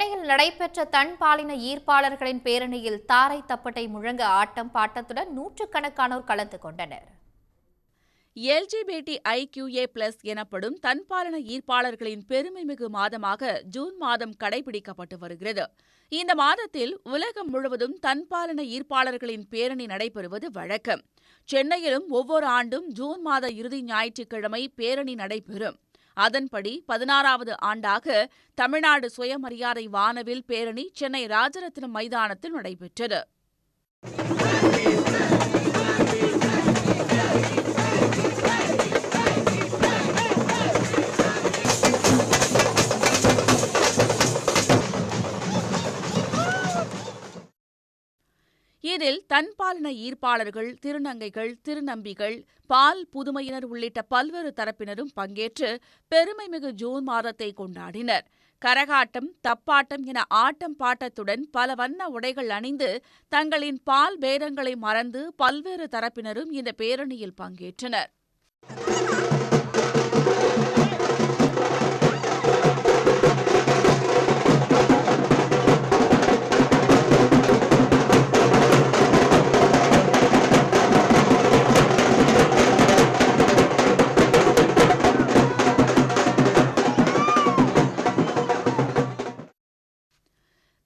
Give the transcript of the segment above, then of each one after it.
சென்னையில் நடைபெற்ற தன் பாலின ஈர்ப்பாளர்களின் பேரணியில் தாரை தப்பட்டை முழங்க ஆட்டம் பாட்டத்துடன் நூற்றுக்கணக்கானோர் கலந்து கொண்டனர். எல்ஜிபிடி ஐக்யூஏ பிளஸ் எனப்படும் தன்பாலன ஈர்ப்பாளர்களின் பெருமைமிகு மாதமாக ஜூன் மாதம் கடைபிடிக்கப்பட்டு வருகிறது. இந்த மாதத்தில் உலகம் முழுவதும் தன்பாலன ஈர்ப்பாளர்களின் பேரணி நடைபெறுவது வழக்கம். சென்னையிலும் ஒவ்வொரு ஆண்டும் ஜூன் மாத இறுதி ஞாயிற்றுக்கிழமை பேரணி நடைபெறும். அதன்படி பதினாறாவது ஆண்டாக தமிழ்நாடு சுயமரியாதை வானவில் பேரணி சென்னை ராஜரத்னம் மைதானத்தில் நடைபெற்றது. இதில் தன்பாலன ஈர்ப்பாளர்கள் திருநங்கைகள் திருநம்பிகள் பால் புதுமையினர் உள்ளிட்ட பல்வேறு தரப்பினரும் பங்கேற்று பெருமைமிகு ஜூன் மாதத்தை கொண்டாடினர். கரகாட்டம் தப்பாட்டம் என ஆட்டம் பாட்டத்துடன் பல வண்ண உடைகள் அணிந்து தங்களின் பால் பேதங்களை மறந்து பல்வேறு தரப்பினரும் இந்த பேரணியில் பங்கேற்றனர்.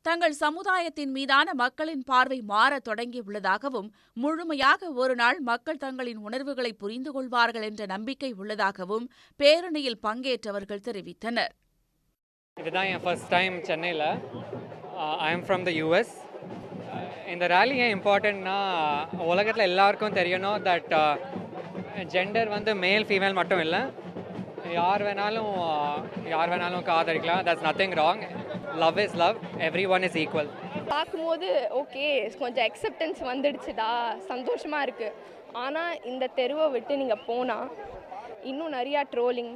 தங்கள் சமுதாயத்தின் மீதான மக்களின் பார்வை மாறத் தொடங்கியுள்ளதாகவும் முழுமையாக ஒரு நாள் மக்கள் தங்களின் உணர்வுகளை புரிந்து கொள்வார்கள் என்ற நம்பிக்கை உள்ளதாகவும் பேரணியில் பங்கேற்றவர்கள் தெரிவித்தனர். இதுதான் என் ஃபர்ஸ்ட் டைம் சென்னையில். I am from the US இந்த ரேலி ஏன் இம்பார்ட்டண்ட்னா உலகத்தில் எல்லாருக்கும் தெரியணும் தட் ஜெண்டர் uh, வந்து மேல் ஃபீமேல் மட்டும் இல்லை. யார் வேணாலும் uh, யார் வேணாலும் காதலிக்கலாம். That's nothing wrong love is love everyone is equal பார்க்கும்போது ஓகே கொஞ்சம் அக்செப்டன்ஸ் வந்துடுச்சுடா. சந்தோஷமாக இருக்குது ஆனால் இந்த தெருவை விட்டு நீங்கள் போனால் இன்னும் நிறையா ட்ரோலிங்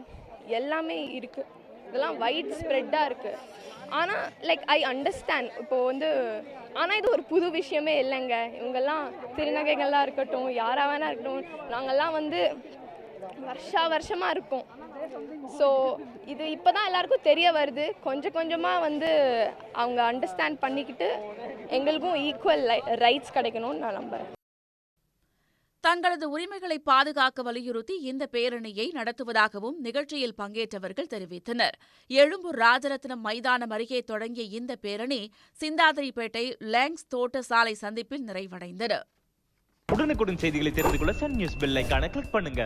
எல்லாமே இருக்குது இதெல்லாம் வைட் ஸ்ப்ரெட்டாக இருக்குது ஆனால் லைக் ஐ அண்டர்ஸ்டாண்ட் இப்போது வந்து ஆனால் இது ஒரு புது விஷயமே இல்லைங்க. இவங்கெல்லாம் திருநகைகள்லாம் இருக்கட்டும் யாராக வேணா இருக்கட்டும் நாங்கள்லாம் வந்து வருஷா வருஷமாக இருக்கோம் ஸோ இது இப்போ தான் எல்லாருக்கும் தெரிய வருது. கொஞ்சம் கொஞ்சமாக வந்து அவங்க அண்டர்ஸ்டாண்ட் பண்ணிக்கிட்டு எங்களுக்கும் ஈக்குவல் ரைட்ஸ் கிடைக்கணும்னு நான் நம்புகிறேன் தங்களது உரிமைகளை பாதுகாக்க வலியுறுத்தி இந்த பேரணியை நடத்துவதாகவும் நிகழ்ச்சியில் பங்கேற்றவர்கள் தெரிவித்தனர். எழும்பூர் ராஜரத்னம் மைதானம் அருகே தொடங்கிய இந்த பேரணி சிந்தாதிரிப்பேட்டை லேங்ஸ் தோட்ட சாலை சந்திப்பில் நிறைவடைந்தது. உடனுக்குடன் செய்திகளை தெரிந்து கொள்ள சன் நியூஸ் பெல் ஐகானை கிளிக் பண்ணுங்க.